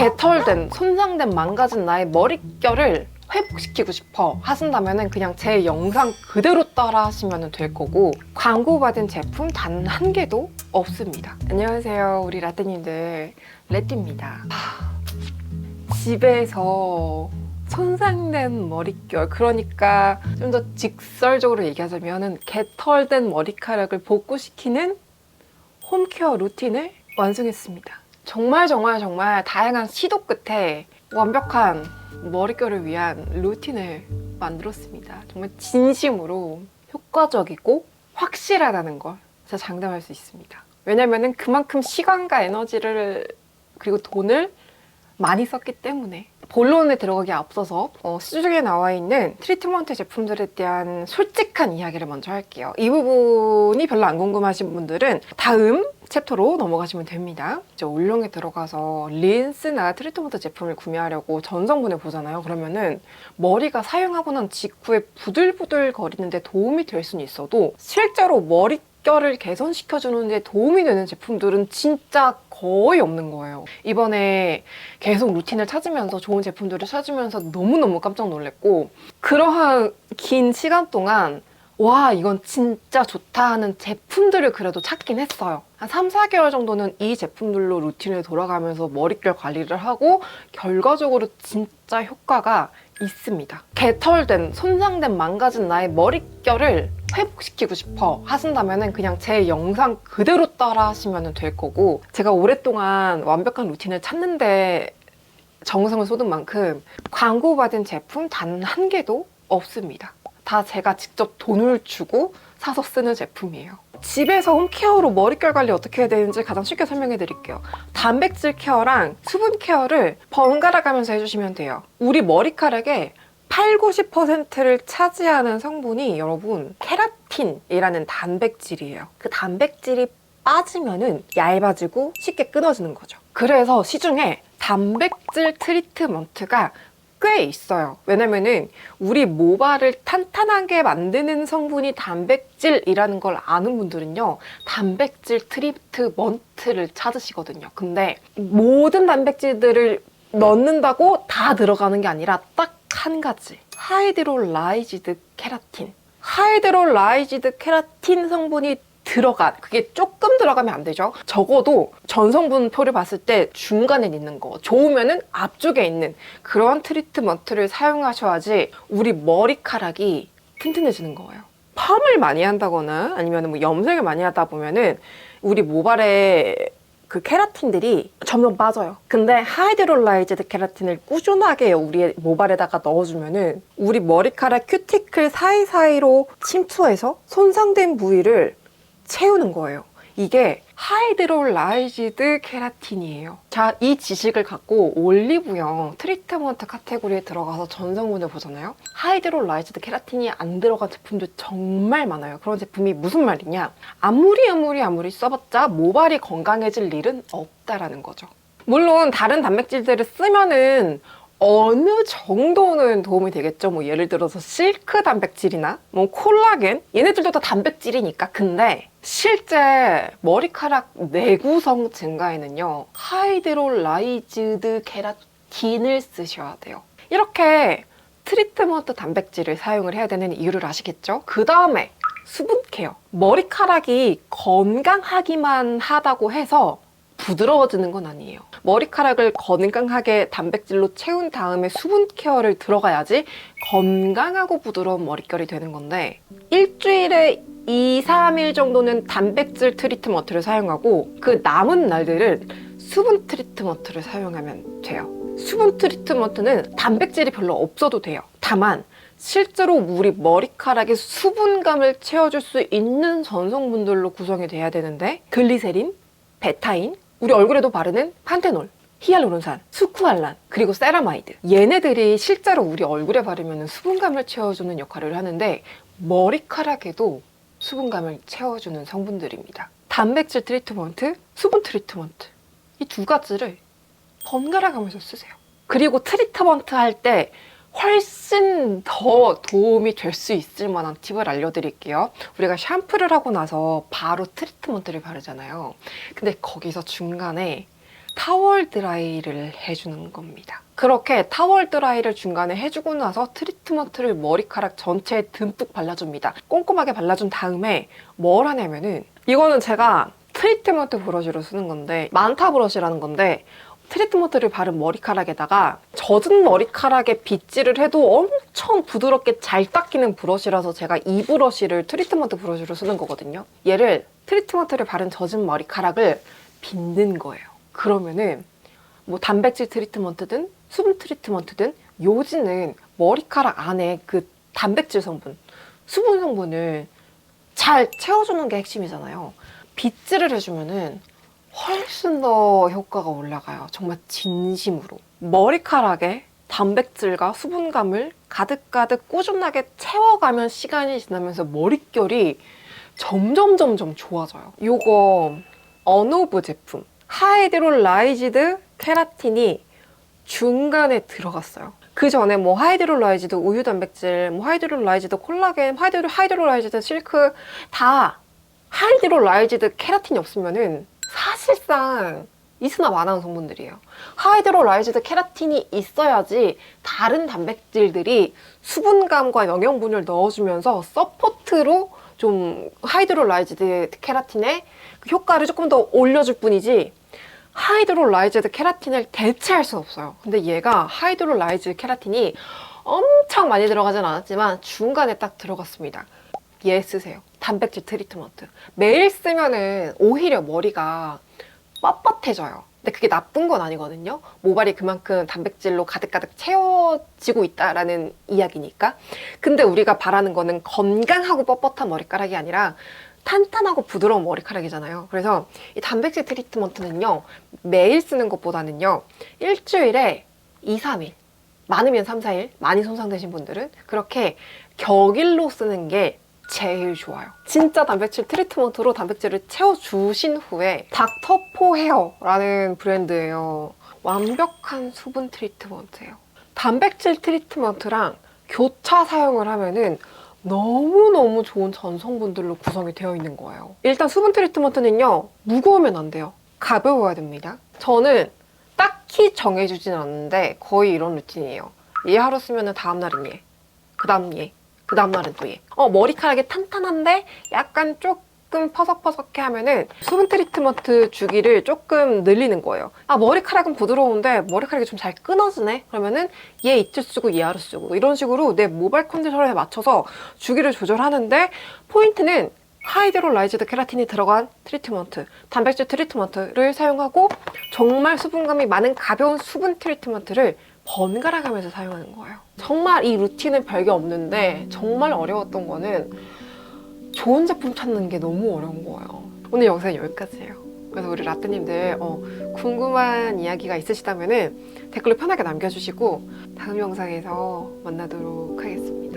개털된, 손상된, 망가진 나의 머릿결을 회복시키고 싶어 하신다면 그냥 제 영상 그대로 따라 하시면 될 거고 광고받은 제품 단 한 개도 없습니다. 안녕하세요 우리 라떼님들 레띠입니다. 하, 집에서 손상된 머릿결 그러니까 좀 더 직설적으로 얘기하자면 개털된 머리카락을 복구시키는 홈케어 루틴을 완성했습니다. 정말 정말 정말 다양한 시도 끝에 완벽한 머릿결을 위한 루틴을 만들었습니다. 정말 진심으로 효과적이고 확실하다는 걸 제가 장담할 수 있습니다. 왜냐면은 그만큼 시간과 에너지를 그리고 돈을 많이 썼기 때문에 본론에 들어가기 앞서서 어, 수중에 나와 있는 트리트먼트 제품들에 대한 솔직한 이야기를 먼저 할게요. 이 부분이 별로 안 궁금하신 분들은 다음 챕터로 넘어가시면 됩니다. 이제 올영에 들어가서 린스나 트리트먼트 제품을 구매하려고 전성분을 보잖아요. 그러면은 머리가 사용하고 난 직후에 부들부들 거리는데 도움이 될 수는 있어도 실제로 머릿 결을 개선시켜주는 데 도움이 되는 제품들은 진짜 거의 없는 거예요. 이번에 계속 루틴을 찾으면서 좋은 제품들을 찾으면서 너무너무 깜짝 놀랐고 그러한 긴 시간 동안 와 이건 진짜 좋다 하는 제품들을 그래도 찾긴 했어요. 한 3, 4개월 정도는 이 제품들로 루틴을 돌아가면서 머릿결 관리를 하고 결과적으로 진짜 효과가 있습니다. 개털된, 손상된, 망가진 나의 머릿결을 회복시키고 싶어 하신다면 그냥 제 영상 그대로 따라 하시면 될 거고 제가 오랫동안 완벽한 루틴을 찾는데 정성을 쏟은 만큼 광고받은 제품 단 한 개도 없습니다. 다 제가 직접 돈을 주고 사서 쓰는 제품이에요. 집에서 홈케어로 머릿결 관리 어떻게 해야 되는지 가장 쉽게 설명해 드릴게요. 단백질 케어랑 수분 케어를 번갈아 가면서 해주시면 돼요. 우리 머리카락에 8, 90%를 차지하는 성분이 여러분 케라틴이라는 단백질이에요. 그 단백질이 빠지면은 얇아지고 쉽게 끊어지는 거죠. 그래서 시중에 단백질 트리트먼트가 꽤 있어요. 왜냐면은 우리 모발을 탄탄하게 만드는 성분이 단백질이라는 걸 아는 분들은요, 단백질 트리트먼트를 찾으시거든요. 근데 모든 단백질들을 넣는다고 다 들어가는 게 아니라 딱 한 가지. 하이드롤라이지드 케라틴. 하이드롤라이지드 케라틴 성분이 들어간 그게 조금 들어가면 안 되죠. 적어도 전성분 표를 봤을 때 중간에 있는 거 좋으면은 앞쪽에 있는 그런 트리트먼트를 사용하셔야지 우리 머리카락이 튼튼해지는 거예요. 펌을 많이 한다거나 아니면 뭐 염색을 많이 하다 보면은 우리 모발에 그 케라틴들이 점점 빠져요. 근데 하이드롤라이즈드 케라틴을 꾸준하게 우리 모발에다가 넣어주면은 우리 머리카락 큐티클 사이사이로 침투해서 손상된 부위를 채우는 거예요. 이게 하이드롤라이즈드 케라틴이에요. 자, 이 지식을 갖고 올리브영 트리트먼트 카테고리에 들어가서 전성분을 보잖아요. 하이드롤라이즈드 케라틴이 안 들어간 제품도 정말 많아요. 그런 제품이 무슨 말이냐? 아무리 아무리 아무리 써봤자 모발이 건강해질 일은 없다라는 거죠. 물론 다른 단백질들을 쓰면은 어느 정도는 도움이 되겠죠. 뭐 예를 들어서 실크 단백질이나 뭐 콜라겐 얘네들도 다 단백질이니까. 근데 실제 머리카락 내구성 증가에는요. 하이드롤라이즈드 케라틴을 쓰셔야 돼요. 이렇게 트리트먼트 단백질을 사용을 해야 되는 이유를 아시겠죠? 그 다음에 수분 케어. 머리카락이 건강하기만 하다고 해서 부드러워지는 건 아니에요. 머리카락을 건강하게 단백질로 채운 다음에 수분 케어를 들어가야지 건강하고 부드러운 머릿결이 되는 건데 일주일에 2, 3일 정도는 단백질 트리트먼트를 사용하고 그 남은 날들은 수분 트리트먼트를 사용하면 돼요. 수분 트리트먼트는 단백질이 별로 없어도 돼요. 다만 실제로 우리 머리카락에 수분감을 채워줄 수 있는 전성분들로 구성이 돼야 되는데 글리세린, 베타인, 우리 얼굴에도 바르는 판테놀, 히알루론산, 수쿠알란, 그리고 세라마이드. 얘네들이 실제로 우리 얼굴에 바르면 수분감을 채워주는 역할을 하는데 머리카락에도 수분감을 채워주는 성분들입니다. 단백질 트리트먼트, 수분 트리트먼트. 이 두 가지를 번갈아 가면서 쓰세요. 그리고 트리트먼트 할 때 훨씬 더 도움이 될 수 있을 만한 팁을 알려드릴게요. 우리가 샴푸를 하고 나서 바로 트리트먼트를 바르잖아요. 근데 거기서 중간에 타월 드라이를 해주는 겁니다. 그렇게 타월 드라이를 중간에 해주고 나서 트리트먼트를 머리카락 전체에 듬뿍 발라줍니다. 꼼꼼하게 발라준 다음에 뭘 하냐면은 이거는 제가 트리트먼트 브러쉬로 쓰는 건데 만타 브러쉬라는 건데 트리트먼트를 바른 머리카락에다가 젖은 머리카락에 빗질을 해도 엄청 부드럽게 잘 닦이는 브러쉬라서 제가 이 브러쉬를 트리트먼트 브러쉬로 쓰는 거거든요. 얘를 트리트먼트를 바른 젖은 머리카락을 빗는 거예요. 그러면은 뭐 단백질 트리트먼트든 수분 트리트먼트든 요지는 머리카락 안에 그 단백질 성분, 수분 성분을 잘 채워주는 게 핵심이잖아요. 빗질을 해주면은 훨씬 더 효과가 올라가요. 정말 진심으로. 머리카락에 단백질과 수분감을 가득가득 꾸준하게 채워가면 시간이 지나면서 머릿결이 점점 점점 좋아져요. 요거 어노브 제품 하이드롤라이지드 케라틴이 중간에 들어갔어요. 그 전에 뭐 하이드롤라이지드 우유 단백질, 뭐 하이드롤라이지드 콜라겐, 하이드로 하이드롤라이지드 실크 다 하이드롤라이지드 케라틴이 없으면은 사실상 있으나 마나한 성분들이에요. 하이드롤라이지드 케라틴이 있어야지 다른 단백질들이 수분감과 영양분을 넣어주면서 서포트로 좀 하이드롤라이지드 케라틴의 그 효과를 조금 더 올려줄 뿐이지 하이드롤라이즈드 케라틴을 대체할 수 없어요. 근데 얘가 하이드롤라이즈드 케라틴이 엄청 많이 들어가진 않았지만 중간에 딱 들어갔습니다. 얘 쓰세요. 단백질 트리트먼트. 매일 쓰면은 오히려 머리가 뻣뻣해져요. 근데 그게 나쁜 건 아니거든요. 모발이 그만큼 단백질로 가득가득 채워지고 있다라는 이야기니까. 근데 우리가 바라는 거는 건강하고 뻣뻣한 머리카락이 아니라 탄탄하고 부드러운 머리카락이잖아요. 그래서 이 단백질 트리트먼트는요, 매일 쓰는 것보다는요, 일주일에 2, 3일, 많으면 3, 4일, 많이 손상되신 분들은 그렇게 격일로 쓰는 게 제일 좋아요. 진짜 단백질 트리트먼트로 단백질을 채워주신 후에 닥터포 헤어라는 브랜드예요. 완벽한 수분 트리트먼트예요. 단백질 트리트먼트랑 교차 사용을 하면은 너무너무 좋은 전성분들로 구성이 되어 있는 거예요. 일단 수분 트리트먼트는요, 무거우면 안 돼요. 가벼워야 됩니다. 저는 딱히 정해주진 않는데 거의 이런 루틴이에요. 얘 하루 쓰면은 다음날은 얘, 그 다음 얘, 그 다음날은 또 얘. 어, 머리카락이 탄탄한데 약간 조금 퍼석퍼석해 하면은 수분 트리트먼트 주기를 조금 늘리는 거예요. 아, 머리카락은 부드러운데 머리카락이 좀 잘 끊어지네? 그러면은 얘 이틀 쓰고 얘 하루 쓰고 이런 식으로 내 모발 컨디션에 맞춰서 주기를 조절하는데 포인트는 하이드롤라이즈드 케라틴이 들어간 트리트먼트, 단백질 트리트먼트를 사용하고 정말 수분감이 많은 가벼운 수분 트리트먼트를 번갈아 가면서 사용하는 거예요. 정말 이 루틴은 별게 없는데 정말 어려웠던 거는 좋은 제품 찾는 게 너무 어려운 거예요. 오늘 영상 여기까지예요. 그래서 우리 라떼님들 어, 궁금한 이야기가 있으시다면 댓글로 편하게 남겨주시고 다음 영상에서 만나도록 하겠습니다.